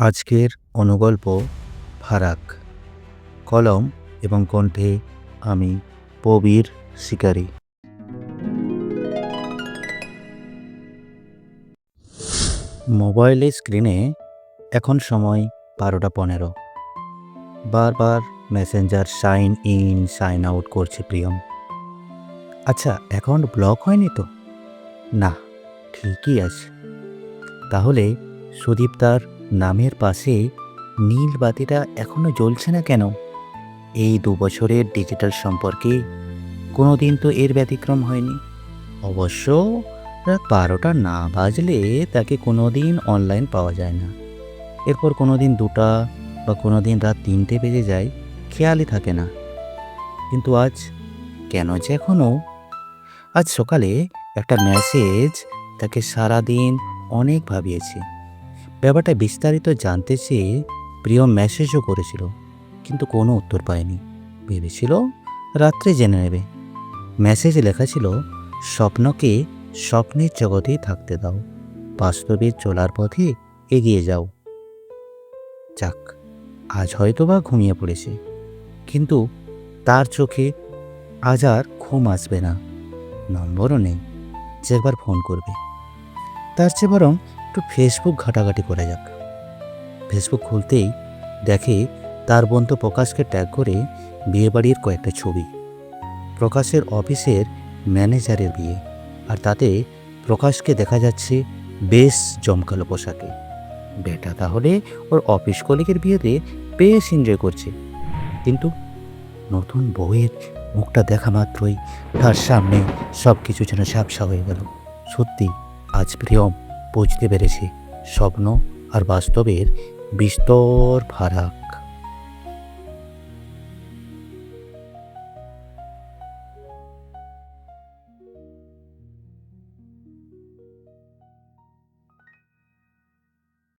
আজকের অনুগল্প ফারাক। কলম এবং কণ্ঠে আমি প্রবীর শিকারী। মোবাইলের স্ক্রিনে এখন সময় বারোটা পনেরো। বারবার messenger sign in, sign out করছে প্রিয়ম। আচ্ছা অ্যাকাউন্ট ব্লক হয়নি তো? না, ঠিকই আছে। তাহলে সুদীপ তার নামের পাশে নীল বাতিটা এখনও জ্বলছে না কেন? এই দু বছরের ডিজিটাল সম্পর্কে কোনো দিন তো এর ব্যতিক্রম হয়নি। অবশ্য রাত বারোটা না বাজলে তাকে কোনো দিন অনলাইন পাওয়া যায় না। এরপর কোনো দিন দুটা বা কোনো দিন রাত তিনটে বেজে যায়, খেয়ালই থাকে না। কিন্তু আজ কেন যে এখনও আজ সকালে একটা মেসেজ তাকে সারাদিন অনেক ভাবিয়েছে। ব্যাপারটা বিস্তারিত জানতে চেয়ে প্রিয় মেসেজও করেছিল, কিন্তু কোনো উত্তর পায়নি। ভেবেছিল রাত্রে জেনে নেবে। মেসেজে লেখা ছিল, স্বপ্নকে স্বপ্নের জগতেই থাকতে দাও। বাস্তবে চলার পথে এগিয়ে যাও। যাক, আজ হয়তো বা ঘুমিয়ে পড়েছে। কিন্তু তার চোখে আজ আর ঘুম আসবে না। নম্বরও নেই, যে একবার ফোন করবে। তার চেয়ে বরং একটু ফেসবুক ঘাটাঘাটি করা যাক। ফেসবুক খুলতেই দেখে তার বন্ধু প্রকাশকে ট্যাগ করে বিয়েবাড়ির কয়েকটা ছবি। প্রকাশের অফিসের ম্যানেজারের বিয়ে। আর তাতে প্রকাশকে দেখা যাচ্ছে বেশ জমকালো পোশাকে। বেটা তাহলে ওর অফিস কলিগের বিয়েতে বেশ এনজয় করছে। কিন্তু নতুন বউয়ের মুখটা দেখা মাত্রই তার সামনে সব কিছু যেন ঝাপসা হয়ে গেল। সত্যি, আজ প্রিয়ম বুঝতে পেরেছি। স্বপ্ন আর বাস্তবের বিস্তর ফারাক।